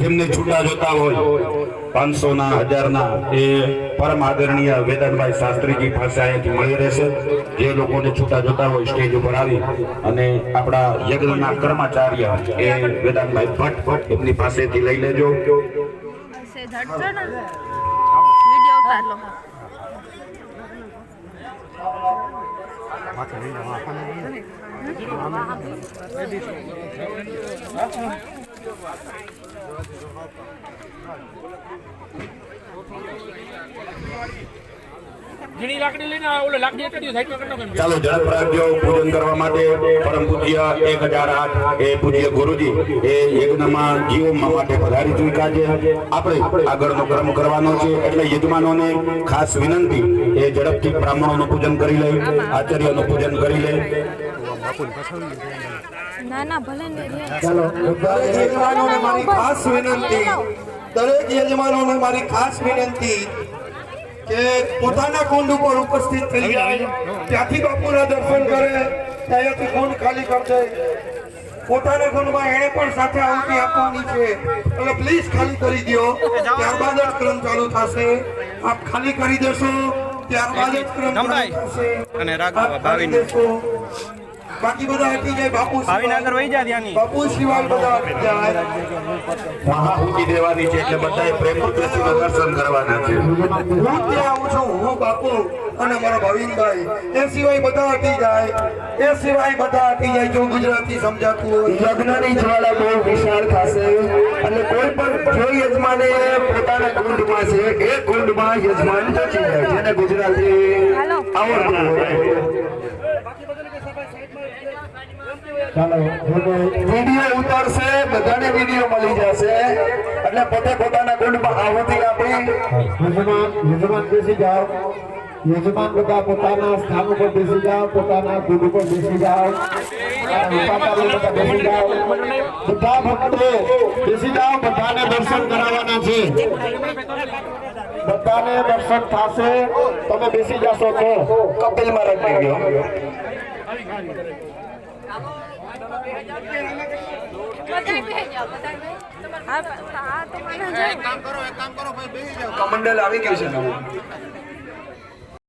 જેમને છૂટા જોતા હોય. પાંચસો ના હજાર ના એ પરમ આદરણીય વેદાંતભાઈ શાસ્ત્રીજી પાસે અહીંયાથી મળી રહેશે. જે લોકોને છૂટા જોતા હોય સ્ટેજ ઉપર આવી અને આપણા યજ્ઞના કર્મચાર્ય એ વેદાંતભાઈ ભટ્ટ ભટ્ટ એમની પાસેથી લઈ લેજો. से ચાલો ઝડપ રાખજો પૂજન કરવા માટે પરમ પૂજ્ય એક હજાર આઠ એ પૂજ્ય ગુરુજી, એ યજ્ઞમાં જીવમાં માટે પધારી ચૂક્યા છે. આપણે આગળનો ક્રમ કરવાનો છે. એટલે યજમાનોને ખાસ વિનંતી, એ ઝડપથી બ્રાહ્મણોનું પૂજન કરી લે, આચાર્યનું પૂજન કરી લે. ના ના ભલે ને ચાલો યજમાનોને મારી ખાસ વિનંતી દરેક યજમાનોને મારી ખાસ વિનંતી કે પોતાના કુંડ ઉપર ઉપસ્થિત થઈ જાય ત્યાંથી બાપુના દર્શન કરે ત્યાંથી કુંડ ખાલી કરશે પોતાના કુંડમાં એને પણ સાથે આવતી આપવાની છે એટલે પ્લીઝ ખાલી કરી દો. ત્યારબાદ જ ક્રમ ચાલુ થશે. આપ ખાલી કરી દેશો ત્યારબાદ જ ક્રમ ચાલુ થશે અને રાઘવ, ભાવિન. બાકી બધા હટી જાય બાપુ ભાવિન વહી જા ત્યાંની. બાપુ સિવાય બધા હટી જાય. મહાહુતિ દેવાની છે એટલે બધાએ પ્રેમ બેસીને દર્શન કરવાના છે. હું ત્યાં આવું છું હું બાપુ અને મારા ભાવિનભાઈ. એ સિવાય બધા હટી જાય. એ સિવાય બધા હટી જાય જો ગુજરાતી સમજાતું હોય. લગ્નની જ્વાળા બહુ વિશાળ થશે અને કોઈ પણ જો યજમાને પોતાના કુંડમાં છે એ કુંડમાં યજમાન બચી જાય જેને ગુજરાતી આવડતું હોય. ચાલો વીડિયો ઉતારશે, બધાને વીડિયો બેસી જાઓ. યજમાન બધા પોતાના સ્થાન ઉપર બેસી જાઓ, પોતાના કુંડ ઉપર બેસી જાઓ. બધા ભક્તો બેસી જાઓ, બધાને બધાને દર્શન થશે. તમે બેસી જશો તો કપિલમાં રાખી ગયો. કમંડલ આવી ગયું છે